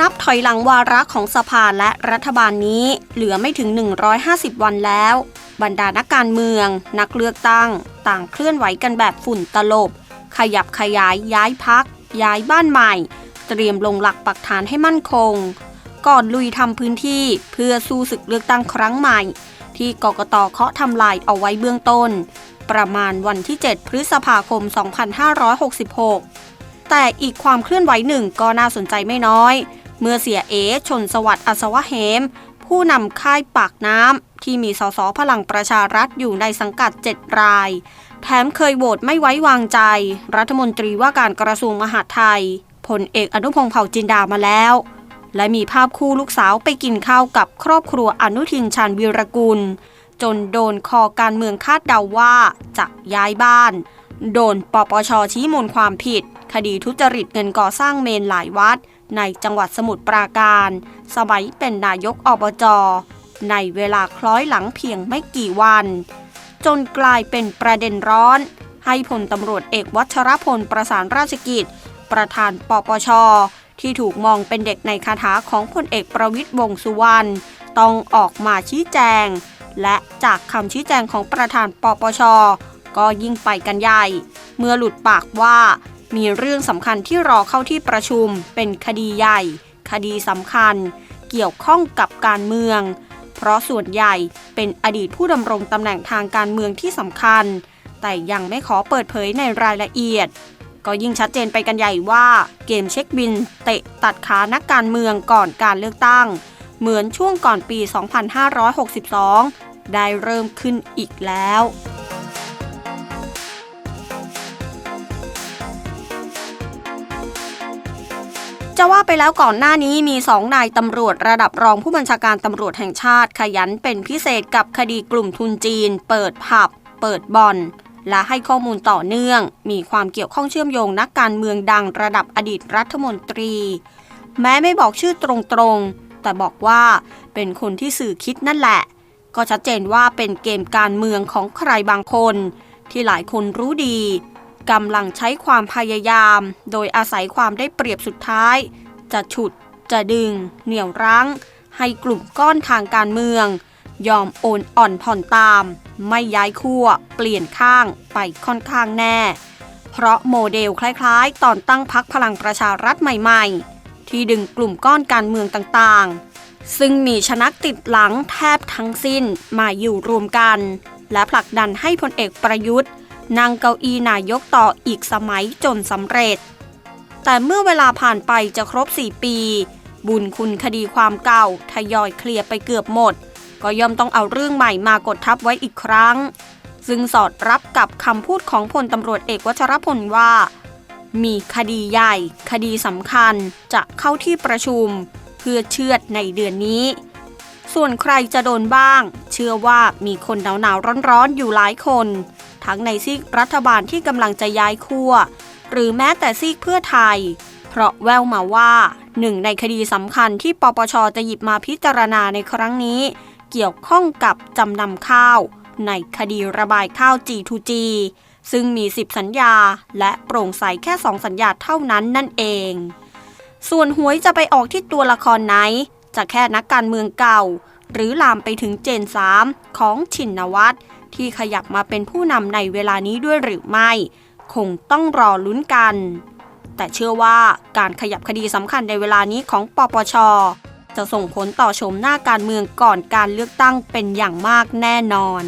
นับถอยหลังวาระของสภาและรัฐบาลนี้เหลือไม่ถึง 150 วันแล้ว บรรดานักการเมือง นักเลือกตั้ง ต่างเคลื่อนไหวกันแบบฝุ่นตลบ ขยับขยายย้ายพัก ย้ายบ้านใหม่ เตรียมลงหลักปักฐานให้มั่นคง ก่อนลุยทำพื้นที่เพื่อสู้ศึกเลือกตั้งครั้งใหม่ ที่กกตเคาะทำลายเอาไว้เบื้องต้น ประมาณวันที่ 7 พฤษภาคม 2566แต่อีกความเคลื่อนไหวหนึ่งก็น่าสนใจไม่น้อย เมื่อเสียเอชนสวัสดิ์อัศวะเหม ผู้นำค่ายปากน้ำที่มีสสพลังประชารัฐอยู่ในสังกัด 7 ราย แถมเคยโหวตไม่ไว้วางใจ รัฐมนตรีว่าการกระทรวงมหาดไทยพลเอกอนุพงษ์เผ่าจินดามาแล้ว และมีภาพคู่ลูกสาวไปกินข้าวกับครอบครัวอนุทินชาญวีรกุล จนโดนคอการเมืองคาดเดาว่าจะย้ายบ้าน โดนปปชชี้มูลความผิด คดีทุจริตเงินก่อสร้างเมนหลายวัด ในจังหวัดสมุทรปราการ สมัยเป็นนายกอบจในเวลาคล้อยหลังเพียงไม่กี่วัน จนกลายเป็นประเด็นร้อน ให้พลตำรวจเอกวัชรพลประสานราชกิจ ประธานปปช ที่ถูกมองเป็นเด็กในคาถาของพลเอกประวิตยวงษ์สุวรรณต้องออกมาชี้แจง และจากคำชี้แจงของประธานปปช ก็ยิ่งไปกันใหญ่ เมื่อหลุดปากว่า มีเรื่องสำคัญที่รอเข้าที่ประชุม เป็นคดีใหญ่ คดีสำคัญ เกี่ยวข้องกับการเมือง เพราะส่วนใหญ่เป็นอดีตผู้ดำรงตำแหน่งทางการเมืองที่สำคัญ แต่ยังไม่ขอเปิดเผยในรายละเอียด ก็ยิ่งชัดเจนไปกันใหญ่ว่าเกมเช็คบิน เตะตัดขานักการเมืองก่อนการเลือกตั้ง เหมือนช่วงก่อนปี 2562 ได้เริ่มขึ้นอีกแล้ว จะว่าไปแล้วก่อนหน้านี้มีสองนายตำรวจระดับรองผู้บัญชาการตำรวจแห่งชาติ ขยันเป็นพิเศษกับคดีกลุ่มทุนจีน เปิดผับ เปิดบ่อน และให้ข้อมูลต่อเนื่อง มีความเกี่ยวข้องเชื่อมโยงนักการเมืองดังระดับอดีตรัฐมนตรี แม้ไม่บอกชื่อตรงๆ แต่บอกว่าเป็นคนที่สื่อคิดนั่นแหละ ก็ชัดเจนว่าเป็นเกมการเมืองของใครบางคน ที่หลายคนรู้ดี กำลังใช้ความพยายาม โดยอาศัยความได้เปรียบสุดท้าย จะฉุด จะดึง เหนี่ยวรั้ง ให้กลุ่มก้อนทางการเมือง ยอมโอนอ่อนผ่อนตาม ไม่ย้ายขั้ว เปลี่ยนข้างไปค่อนข้างแน่ เพราะโมเดลคล้ายๆ ตอนตั้งพักพลังประชารัฐใหม่ๆ ที่ดึงกลุ่มก้อนการเมืองต่างๆ ซึ่งมีชนักติดหลังแทบทั้งสิ้นมาอยู่รวมกัน และผลักดันให้พลเอกประยุทธ์ นั่งเก้าอี้นายกต่ออีกสมัยจนสำเร็จ แต่เมื่อเวลาผ่านไปจะครบ 4 ปี บุญคุณคดีความเก่าทยอยเคลียร์ไปเกือบหมด ก็ย่อมต้องเอาเรื่องใหม่มากดทับไว้อีกครั้ง ซึ่งสอดรับกับคำพูดของพลตำรวจเอกวัชรพลว่า มีคดีใหญ่ คดีสำคัญจะเข้าที่ประชุม เพื่อเชือดในเดือนนี้ส่วนใครจะโดนบ้าง เชื่อว่ามีคนหนาวหนาวๆร้อนๆอยู่หลายคน ทั้งในซีกรัฐบาลที่กำลังจะย้ายขั้วหรือแม้แต่ซีกเพื่อไทย เพราะแววมาว่าหนึ่งในคดีสำคัญที่ปปชจะหยิบมาพิจารณาในครั้งนี้ เกี่ยวข้องกับจำนำข้าว ในคดีระบายข้าว G2G ซึ่งมี 10 สัญญา และโปร่งใสแค่ 2 สัญญาเท่านั้นนั่นเอง ส่วนหวยจะไปออกที่ตัวละครไหน จะแค่นักการเมืองเก่า หรือลามไปถึงเจน 3 ของชินวัตร ที่ขยับมาเป็นผู้นำในเวลานี้ด้วยหรือไม่ คงต้องรอลุ้นกัน แต่เชื่อว่าการขยับคดีสำคัญในเวลานี้ของปปช จะส่งผลต่อชมหน้าการเมืองก่อนการเลือกตั้งเป็นอย่างมากแน่นอน